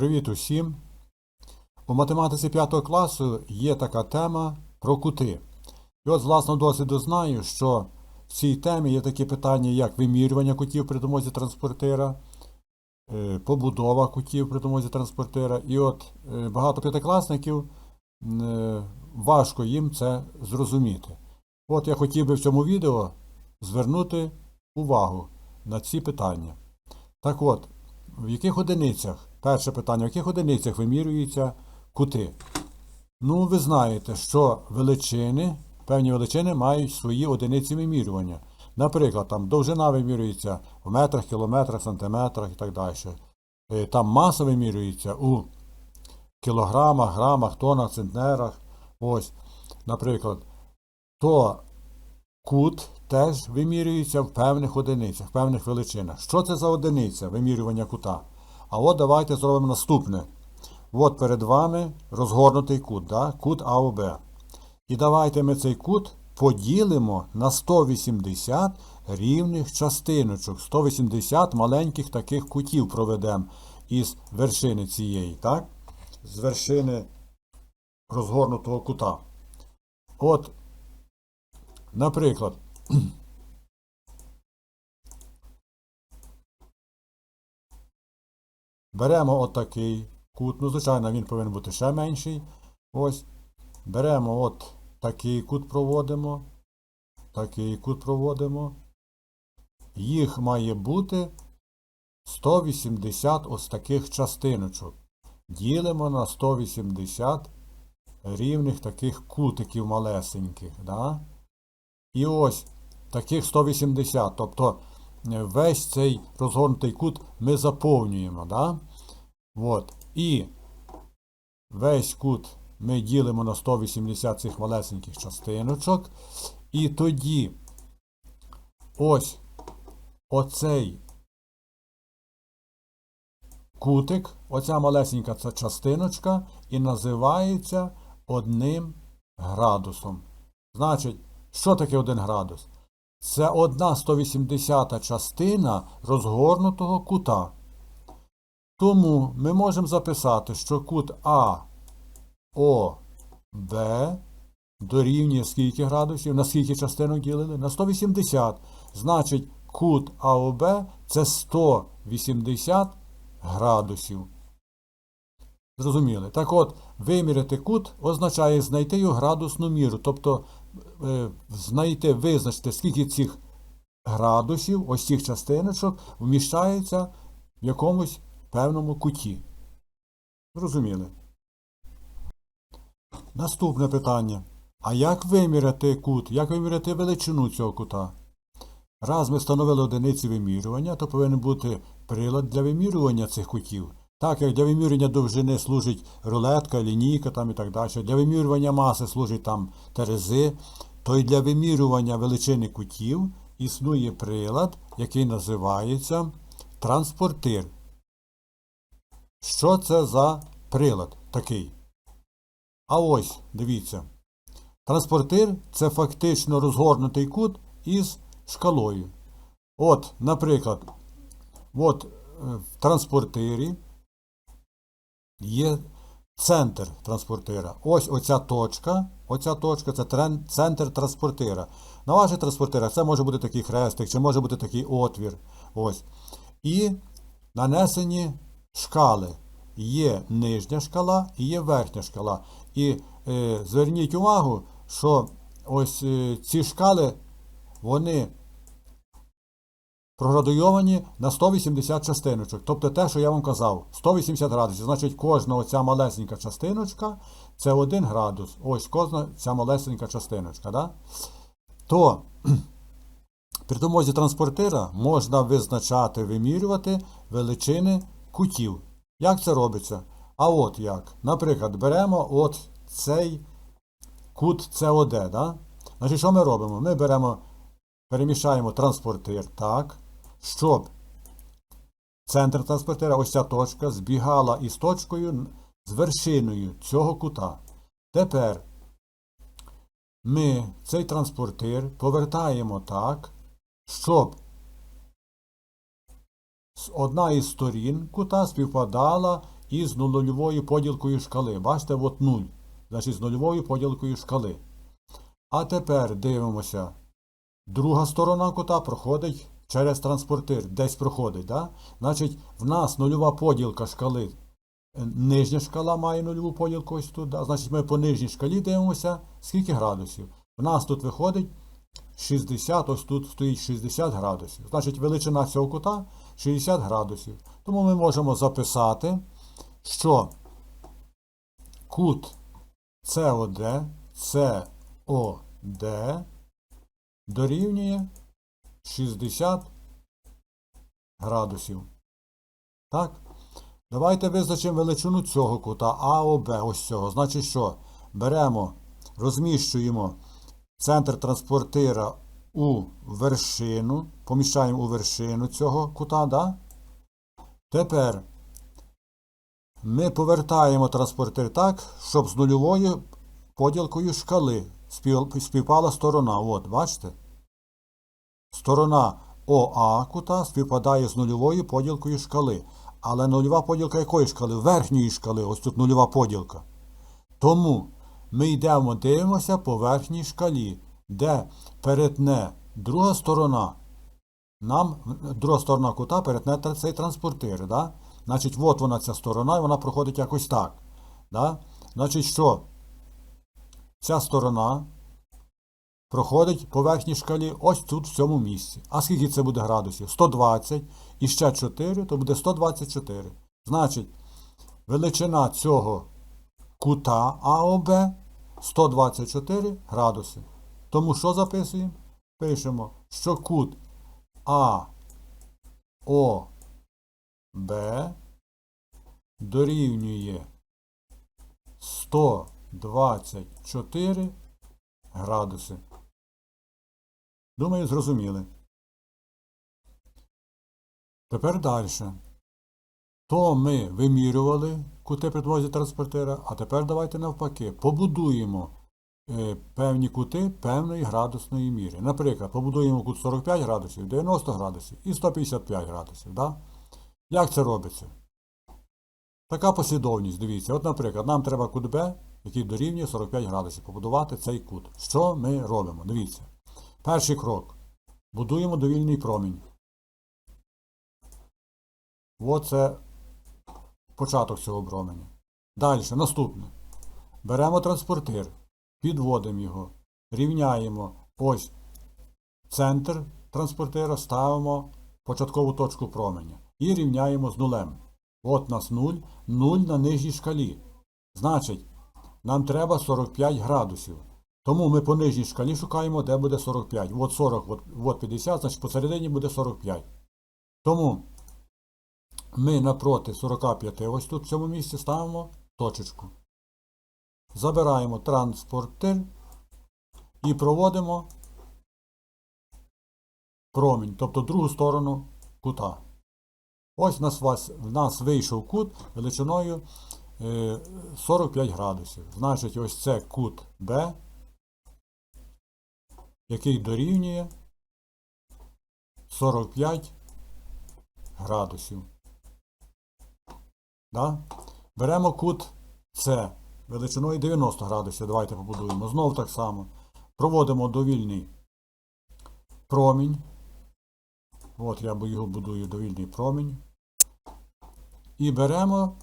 Привіт усім! У математиці 5 класу є така тема про кути. І от з власного досвіду знаю, що в цій темі є такі питання, як вимірювання кутів при допомозі транспортира, е, побудова кутів при допомозі транспортира. І от е, багато п'ятикласників е, важко їм це зрозуміти. От я хотів би в цьому відео звернути увагу на ці питання. Так от, в яких одиницях, перше питання, в яких одиницях вимірюються кути? Ну, ви знаєте, що величини, певні величини мають свої одиниці вимірювання. Наприклад, там довжина вимірюється в метрах, кілометрах, сантиметрах і так далі. Е, Там маса вимірюється у кілограмах, грамах, тонах, центнерах. Ось, наприклад, то кут теж вимірюється в певних одиницях, в певних величинах. Що це за одиниця вимірювання кута? А от давайте зробимо наступне. От перед вами розгорнутий кут, да? кут АОБ. І давайте ми цей кут поділимо на 180 рівних частиночок. 180 маленьких таких кутів проведемо із вершини цієї, так? З вершини розгорнутого кута. От, наприклад, беремо отакий кут. Ну, звичайно, він повинен бути ще менший. Ось. Беремо от такий кут проводимо. Такий кут проводимо. Їх має бути 180 ось таких частиночок. Ділимо на 180 рівних таких кутиків малесеньких. Да? І ось таких 180. Тобто е, весь цей розгорнутий кут ми заповнюємо. Да? От. І весь кут ми ділимо на 180 цих малесеньких частиночок. І тоді ось оцей кутик, оця малесенька ця частиночка, і називається одним градусом. Значить, що таке один градус? Це одна 180 частина розгорнутого кута. Тому ми можемо записати, що кут А О, Б дорівнює скільки градусів, на скільки частинок ділили? На 180. Значить, кут АОБ це 180 градусів. Зрозуміли? Так от, виміряти кут означає знайти його градусну міру. Тобто е, знайти, визначити, скільки цих градусів, ось цих частиночок, вміщається в якомусь певному куті. Зрозуміли? Наступне питання. А як виміряти кут? Як виміряти величину цього кута? Раз ми встановили одиниці вимірювання, то повинен бути прилад для вимірювання цих кутів. Так як для вимірювання довжини служить рулетка, лінійка там і так далі, для вимірювання маси служить там терези, то й для вимірювання величини кутів існує прилад, який називається транспортир. Що це за прилад такий? А ось, дивіться. Транспортир це фактично розгорнутий кут із шкалою. От, наприклад, от е, в транспортирі є центр транспортира. Ось оця точка, оця точка це трен- центр транспортира. На ваших транспортирах це може бути такий хрестик, чи може бути такий отвір. Ось. І нанесені шкали. Є нижня шкала і є верхня шкала. І е, зверніть увагу, що ось е, ці шкали, вони проградуйовані на 180 частиночок. Тобто те, що я вам казав, 180 градусів. Значить, кожна оця малесенька частиночка це 1 градус. Ось кожна ця малесенька частиночка. Да? То при допомозі транспортира можна визначати, вимірювати величини кутів. Як це робиться? А от як. Наприклад, беремо от цей кут СОД. Да? Значить, що ми робимо? Ми беремо, переміщаємо транспортир так, щоб центр транспортира, ось ця точка, збігала із точкою з вершиною цього кута. Тепер ми цей транспортир повертаємо так, щоб одна із сторін кута співпадала із нульовою поділкою шкали. Бачите, от 0. Значить, з нульовою поділкою шкали. А тепер дивимося. Друга сторона кута проходить через транспортир, десь проходить. Да? Значить, в нас нульова поділка шкали. е, Нижня шкала має нульову поділку ось тут. Да? Значить, ми по нижній шкалі дивимося, скільки градусів. В нас тут виходить 60, ось тут стоїть 60 градусів. Значить, величина цього кута 60 градусів. Тому ми можемо записати, що кут СОД, СОД дорівнює 60 градусів. Так? Давайте визначимо величину цього кута АОБ, ось цього. Значить що? Беремо, розміщуємо центр транспортира у вершину, поміщаємо у вершину цього кута, да? Тепер ми повертаємо транспортир так, щоб з нульовою поділкою шкали співпала сторона. От, бачите? Сторона ОА кута співпадає з нульовою поділкою шкали. Але нульова поділка якої шкали? Верхньої шкали. Ось тут нульова поділка. Тому ми йдемо, дивимося по верхній шкалі, де перетне друга сторона. Нам друга сторона кута перетне цей транспортир. Да? Значить, от вона ця сторона, і вона проходить якось так. Да? Значить, що? Ця сторона проходить по верхній шкалі ось тут, в цьому місці. А скільки це буде градусів? 120 і ще 4, то буде 124. Значить, величина цього кута АОБ 124 градуси. Тому що записуємо? Пишемо, що кут АОБ дорівнює 124 градуси. Думаю, зрозуміли. Тепер далі. То ми вимірювали кути при допомозі транспортира, а тепер давайте навпаки побудуємо певні кути певної градусної міри. Наприклад, побудуємо кут 45 градусів, 90 градусів і 155 градусів. Да? Як це робиться? Така послідовність, дивіться. От, наприклад, нам треба кут Б, який дорівнює 45 градусів, побудувати цей кут. Що ми робимо? Дивіться. Перший крок. Будуємо довільний промінь. Оце початок цього променя. Далі, наступне. Беремо транспортир, підводимо його, рівняємо ось центр транспортира, ставимо початкову точку променя і рівняємо з нулем. От нас 0, 0 на нижній шкалі. Значить, нам треба 45 градусів. Тому ми по нижній шкалі шукаємо, де буде 45. От 40, от, от 50, значить посередині буде 45. Тому ми напроти 45, ось тут в цьому місці ставимо точечку. Забираємо транспортир і проводимо промінь, тобто другу сторону кута. Ось в нас, в нас вийшов кут величиною е, 45 градусів. Значить, ось це кут Б, який дорівнює 45 градусів. Да? Беремо кут С величиною 90 градусів. Давайте побудуємо. Знову так само. Проводимо довільний промінь. От я його будую довільний промінь. І беремо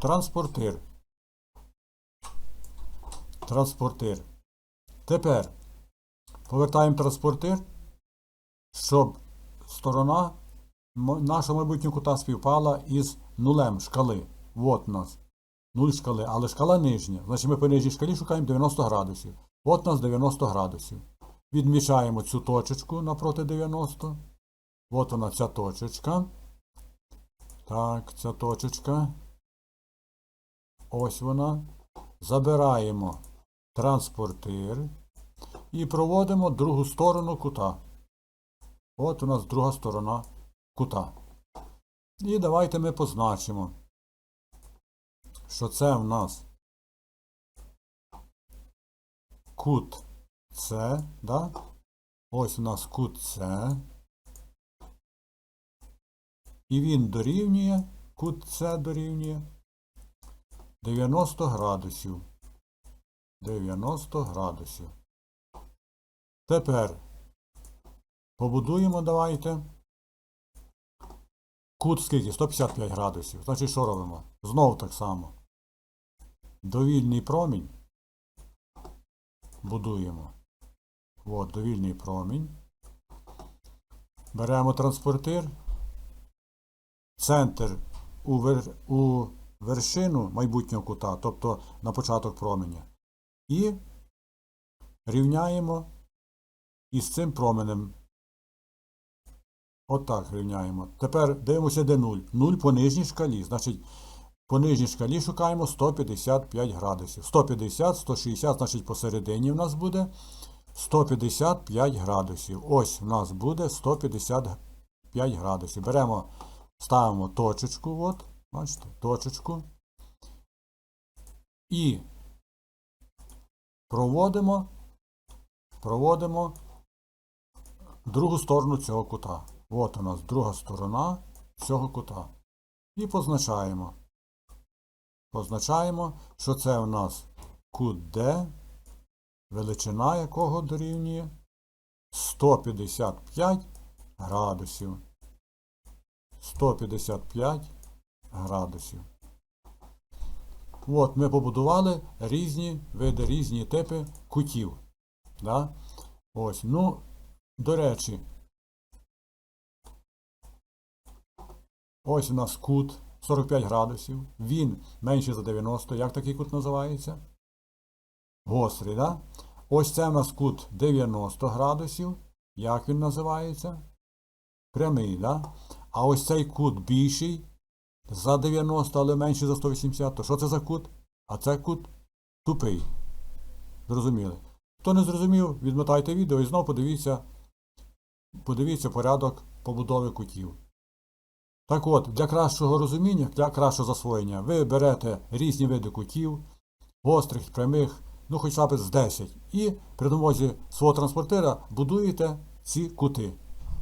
транспортир. Транспортир. Тепер повертаємо транспортир, щоб сторона нашого майбутнього кута співпала із нулем шкали. От у нас. Нуль шкали, але шкала нижня. Значить ми по нижній шкалі шукаємо 90 градусів. От у нас 90 градусів. Відмічаємо цю точечку напроти 90. От вона ця точечка. Так, ця точечка. Ось вона. Забираємо транспортир і проводимо другу сторону кута. От у нас друга сторона кута. І давайте ми позначимо, що це в нас кут С, да? Ось у нас кут С. І він дорівнює Кут С дорівнює 90 градусів. 90 градусів. Тепер побудуємо, давайте. Кут скільки? 155 градусів. Значить, що робимо? Знову так само. Довільний промінь. Будуємо. От, довільний промінь. Беремо транспортир. Центр у, вер... у вершину майбутнього кута, тобто на початок променя. І рівняємо із цим променем. Отак рівняємо. Тепер дивимося, де 0. 0 по нижній шкалі. Значить, по нижній шкалі шукаємо 155 градусів. 150, 160, значить посередині в нас буде 155 градусів. Ось в нас буде 155 градусів. Беремо, ставимо точечку, от, бачите, точечку. І проводимо, проводимо другу сторону цього кута. От у нас друга сторона цього кута. І позначаємо. Позначаємо, що це у нас кут Д, величина якого дорівнює 155 градусів. 155 градусів. От ми побудували різні види, різні типи кутів. Да? Ось, ну, до речі, ось у нас кут 45 градусів. Він менший за 90. Як такий кут називається? Гострий, да? Ось це у нас кут 90 градусів. Як він називається? Прямий, да? А ось цей кут більший за 90, але менший за 180. То що це за кут? А це кут тупий. Зрозуміли? Хто не зрозумів, відмотайте відео і знову подивіться, подивіться порядок побудови кутів. Так от, для кращого розуміння, для кращого засвоєння, ви берете різні види кутів, гострих, прямих, ну хоча б з 10, і при допомозі свого транспортира будуєте ці кути,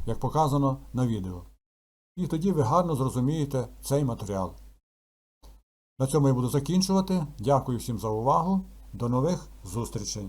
як показано на відео. І тоді ви гарно зрозумієте цей матеріал. На цьому я буду закінчувати. Дякую всім за увагу. До нових зустрічей!